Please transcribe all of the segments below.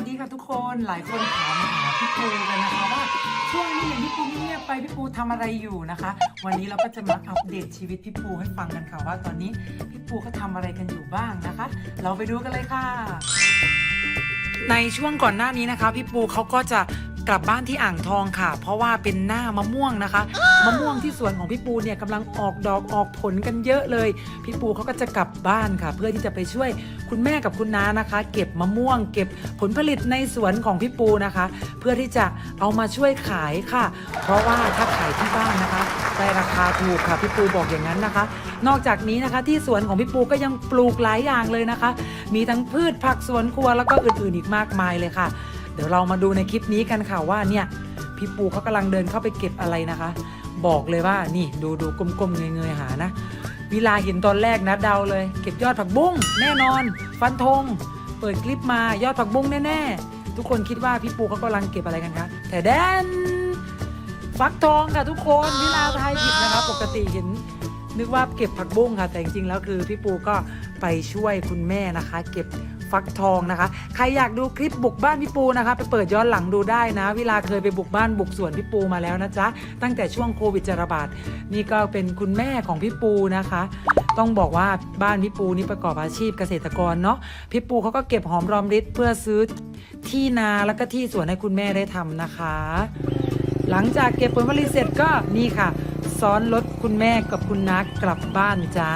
สดีค่ะทุกคนหลายคนถามหาพี่ปูกันนะคะว่าช่วงนี้เห็นพี่ปูเงียบไปพี่ปูทำอะไรอยู่นะคะ วันนี้เราก็จะมาอัปเดตชีวิตพี่ปูให้ฟังกันค่ะว่าตอนนี้พี่ปูเขาทำอะไรกันอยู่บ้างนะคะ เราไปดูกันเลยค่ะ ในช่วงก่อนหน้านี้นะคะ พี่ปูเขาก็จะ กลับบ้านที่อ่างทองค่ะ เพราะว่าเป็นหน้ามะม่วงนะคะ มะม่วงที่สวนของพี่ปูเนี่ยกำลังออกดอกออกผลกันเยอะเลย พี่ปูเขาก็จะกลับบ้านค่ะ เพื่อที่จะไปช่วยคุณแม่กับคุณน้านะคะ เก็บมะม่วง เก็บผลผลิตในสวนของพี่ปูนะคะ เพื่อที่จะเอามาช่วยขายค่ะ เพราะว่าถ้าขายที่บ้านนะคะได้ราคาถูกค่ะพี่ปูบอกอย่างนั้นนะคะ นอกจากนี้นะคะที่สวนของพี่ปูก็ยังปลูกหลายอย่างเลยนะคะ มีทั้งพืชผักสวนครัวแล้วก็อื่นๆอีกมากมายเลยค่ะเดี๋ยวเรามาดูในคลิปนี้กันค่ะว่าเนี่ยพี่ปูเขากำลังเดินเข้าไปเก็บอะไรนะคะ บอกเลยว่านี่ดูดูกลมๆเงยๆหานะเวลาเห็นตอนแรกนะเดาเลย เก็บยอดผักบุ้งแน่นอน ฟันธงเปิดคลิปมายอดผักบุ้งแน่ๆทุกคนคิดว่าพี่ปูเขากำลังเก็บอะไรกันคะแต่แดนฟักทองค่ะทุกคนวิลาทายผิดนะคะปกติเห็นนึกว่าเก็บผักบุ้งค่ะ แต่จริงๆแล้วคือพี่ปูก็ไปช่วยคุณแม่นะคะ เก็บ ฟักทองนะคะ ใครอยากดูคลิปบุกบ้านพี่ปูนะคะ ไปเปิดย้อนหลังดูได้นะเวลาเคยไปบุกบ้านบุกสวนพี่ปูมาแล้วนะจ๊ะ ตั้งแต่ช่วงโควิดจะระบาด นี่ก็เป็นคุณแม่ของพี่ปูนะคะ ต้องบอกว่าบ้านพี่ปูนี่ประกอบอาชีพเกษตรกรเนาะ พี่ปูเขาก็เก็บหอมรอมริบเพื่อซื้อที่นาแล้วก็ที่สวนให้คุณแม่ได้ทำนะคะ หลังจากเก็บผลผลิตเสร็จก็นี่ค่ะ ซ้อนรถคุณแม่กับคุณนักกลับบ้านจ้า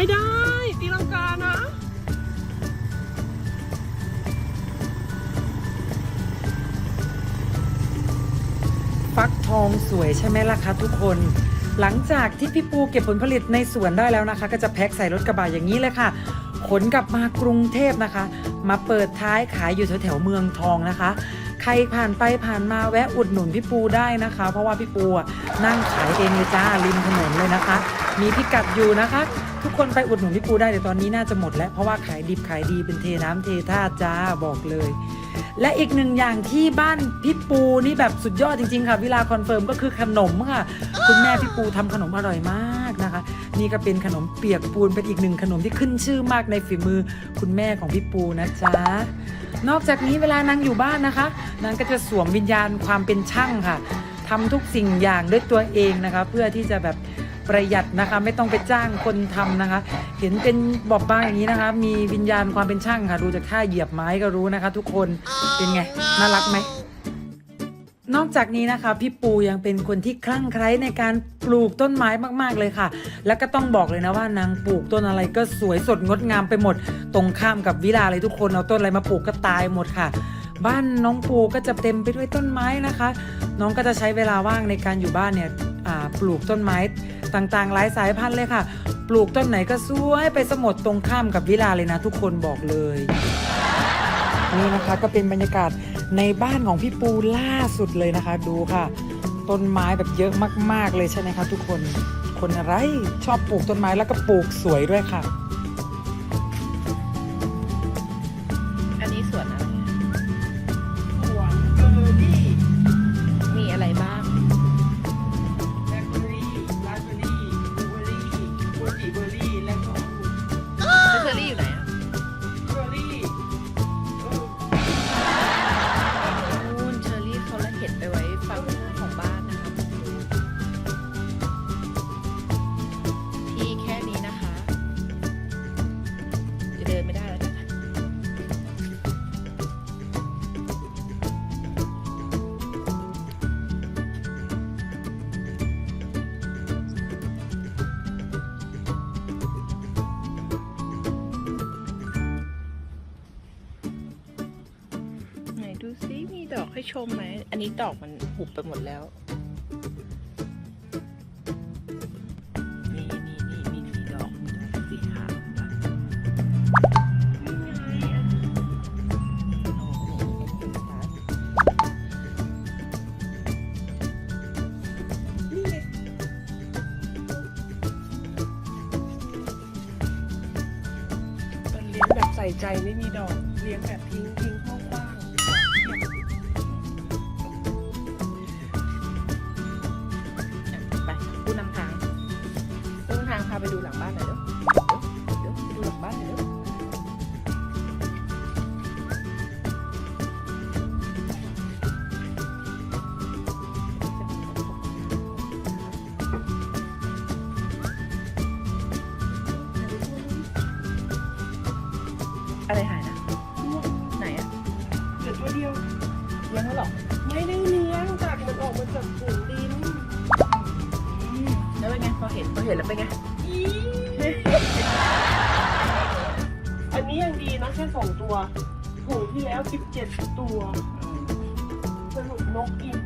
ไม่ได้ ตีลังกานะฟักทองสวยใช่ไหมล่ะคะทุกคน หลังจากที่พี่ปูเก็บผลผลิตในสวนได้แล้วนะคะ ก็จะแพ็คใส่รถกระบะอย่างนี้เลยค่ะ ขนกลับมากรุงเทพนะคะ มาเปิดท้ายขายอยู่แถวๆเมืองทองนะคะ ใครผ่านไปผ่านมาแวะอุดหนุนพี่ปูได้นะคะ เพราะว่าพี่ปูนั่งขายเองเลยจ้าริมถนนเลยนะคะ มีพิกัดอยู่นะคะ ทุกคนไปอุดหนุนพี่ปูได้แต่ตอนนี้น่าจะหมดแล้วเพราะว่าขายดิบขายดีเป็นเทน้ำเทท่าจ้าบอกเลย และอีกหนึ่งอย่างที่บ้านพี่ปูนี่แบบสุดยอดจริงๆค่ะเวลาคอนเฟิร์มก็คือขนมค่ะคุณแม่พี่ปูทำขนมอร่อยมากนะคะ นี่ก็เป็นขนมเปียกปูนเป็นอีกหนึ่งขนมที่ขึ้นชื่อมากในฝีมือคุณแม่ของพี่ปูนะจ๊ะนอกจากนี้เวลานางอยู่บ้านนะคะนางก็จะสวมวิญญาณความเป็นช่างค่ะทำทุกสิ่งอย่างด้วยตัวเองนะคะ เพื่อที่จะแบบ ประหยัดนะคะ ไม่ต้องไปจ้างคนทำนะคะ เห็นเป็นบอบบางอย่างนี้นะคะ มีวิญญาณความเป็นช่างค่ะ ดูจากท่าเหยียบไม้ก็รู้นะคะ ทุกคนเป็นไงน่ารักไหมนอกจากนี้นะคะ พี่ปูยังเป็นคนที่คลั่งไคล้ในการปลูกต้นไม้มากๆเลยค่ะ แล้วก็ต้องบอกเลยนะว่านางปลูกต้นอะไรก็สวยสดงดงามไปหมด ตรงข้ามกับวิลาเลยทุกคนเอาต้นอะไรมาปลูกก็ตายหมดค่ะ บ้านน้องปูก็จะเต็มไปด้วยต้นไม้นะคะ น้องก็จะใช้เวลาว่างในการอยู่บ้านเนี่ยปลูกต้นไม้ ต่างๆ หลายสายพันธุ์เลยค่ะ ปลูกต้นไหนก็สวยไปสมดตรงข้ามกับวิลาเลยนะ ทุกคนบอกเลย นี่นะคะก็เป็นบรรยากาศในบ้านของพี่ปูล่าสุดเลยนะคะ ดูค่ะ ต้นไม้แบบเยอะมากๆเลยใช่ไหมคะ ทุกคนคนอะไรชอบปลูกต้นไม้แล้วก็ปลูกสวยด้วยค่ะ อกให้ชมไหม อันนี้ดอกมันหุบไปหมดแล้ว นี่นี่นี่นี่มีดอกมีดอกสีขาวป่ะนี่ไงอันนี้โอ้โหเห็นชัดนี่ไงเลี้ยงแบบใส่ใจไม่มีดอก เลี้ยงแบบทิ้งทิ้งกว้าง ไปดูหลังบ้านหน่อยเร็วเดี๋ยวเดี๋ยวไปดูหลังบ้านหน่อยเร็วอะไรหายนะไหนอะเดี๋ยวตัวเดียวเลี้ยงแล้วเหรอไม่ได้เลี้ยงจากมันออกมาจากถุงดินแล้วเป็นไงพอเห็นพอเห็นแล้วเป็นไง อันนี้ยังดีนะแค่สองตัวถุงที่แล้วสิบเจ็ดตัวสรุปนกอีก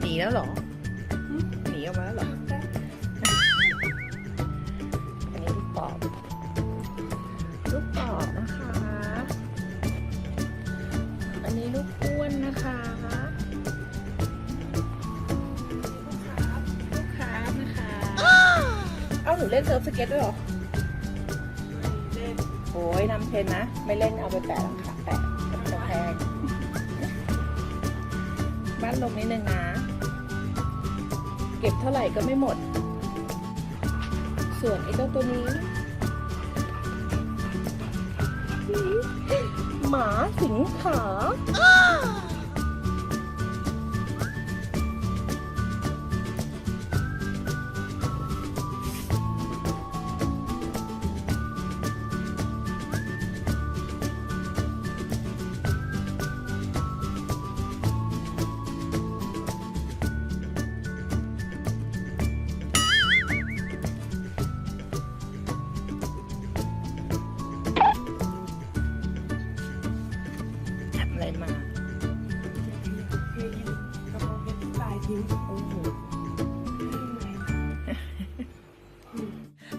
หนีแล้วเหรอ ลูกปอบนะคะ อันนี้ลูกอ้วนนะคะลูกคาร์ฟลูกคาร์ฟนะคะ เอ้าหนูเล่นเซิร์ฟสเก็ตด้วยเหรอเล่นโอ้ยนำเทรนนะ ไม่เล่นเอาไปแปะหลังคาแปะกำแพงบ้านลงนิดนึงนะ เก็บเท่าไหร่ก็ไม่หมด ส่วนไอ้เจ้าตัวนี้ หมาสิงขา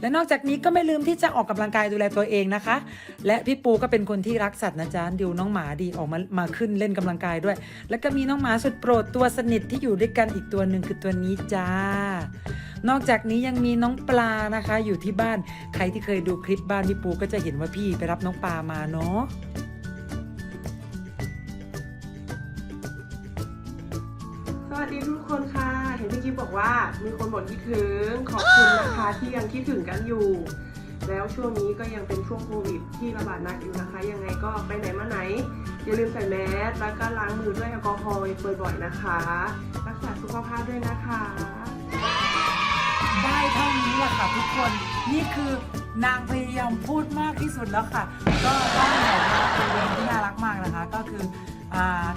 และนอกจากนี้ก็ไม่ลืมที่จะออกกำลังกายดูแลตัวเองนะคะ และพี่ปูก็เป็นคนที่รักสัตว์นะจ๊ะดูน้องหมาดีออกมามาขึ้นเล่นกำลังกายด้วย แล้วก็มีน้องหมาสุดโปรดตัวสนิทที่อยู่ด้วยกันอีกตัวหนึ่งคือตัวนี้จ้านอกจากนี้ยังมีน้องปลานะคะ อยู่ที่บ้านใครที่เคยดูคลิปบ้านพี่ปูก็จะเห็นว่าพี่ไปรับน้องปลามาเนาะสวัสดีทุกคนค่ะ ห็นพี่กิ๊ฟบอกว่ามีคนบ่นคิดถึงขอบคุณนะคะที่ยังคิดถึงกันอยู่ แล้วช่วงนี้ก็ยังเป็นช่วงโควิดที่ระบาดหนักอยู่นะคะ ยังไงก็ไปไหนมาไหน อย่าลืมใส่แมสแล้วก็ล้างมือด้วยแอลกอฮอล์บ่อยๆนะคะ รักษาสุขภาพด้วยนะคะ ได้เท่านี้แหละค่ะทุกคนนี่คือนางพยายามพูดมากที่สุดแล้วค่ะ ก็ต้องบอกว่าเป็นเรื่องที่น่ารักมากนะคะ ก็คือ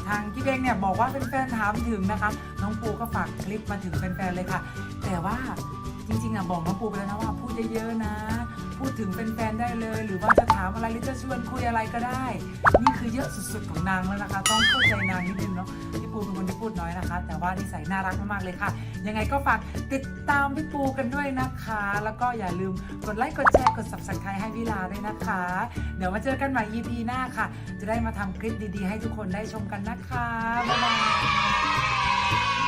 ทางพี่เองเนี่ยบอกว่าแฟนๆถามถึงนะคะน้องปูก็ฝากคลิปมาถึงแฟนๆเลยค่ะ แต่ว่าจริงๆอะบอกน้องปูไปแล้วนะว่าพูดเยอะๆนะ พูดถึงเป็นแฟนได้เลย หรือว่าจะถามอะไรหรือจะชวนคุยอะไรก็ได้ นี่คือเยอะสุดๆของนางแล้วนะคะ ต้องเข้าใจนางนิดนึงเนาะพี่ปูเป็นคนที่พูดน้อยนะคะ แต่ว่านิสัยน่ารักมากๆเลยค่ะ ยังไงก็ฝากติดตามพี่ปูกันด้วยนะคะ แล้วก็อย่าลืมกดไลค์กดแชร์กด subscribe ให้วิลาด้วยนะคะ เดี๋ยวมาเจอกันใหม่ EP หน้าค่ะ จะได้มาทำคลิปดีๆ ให้ทุกคนได้ชมกันนะคะบ๊ายบาย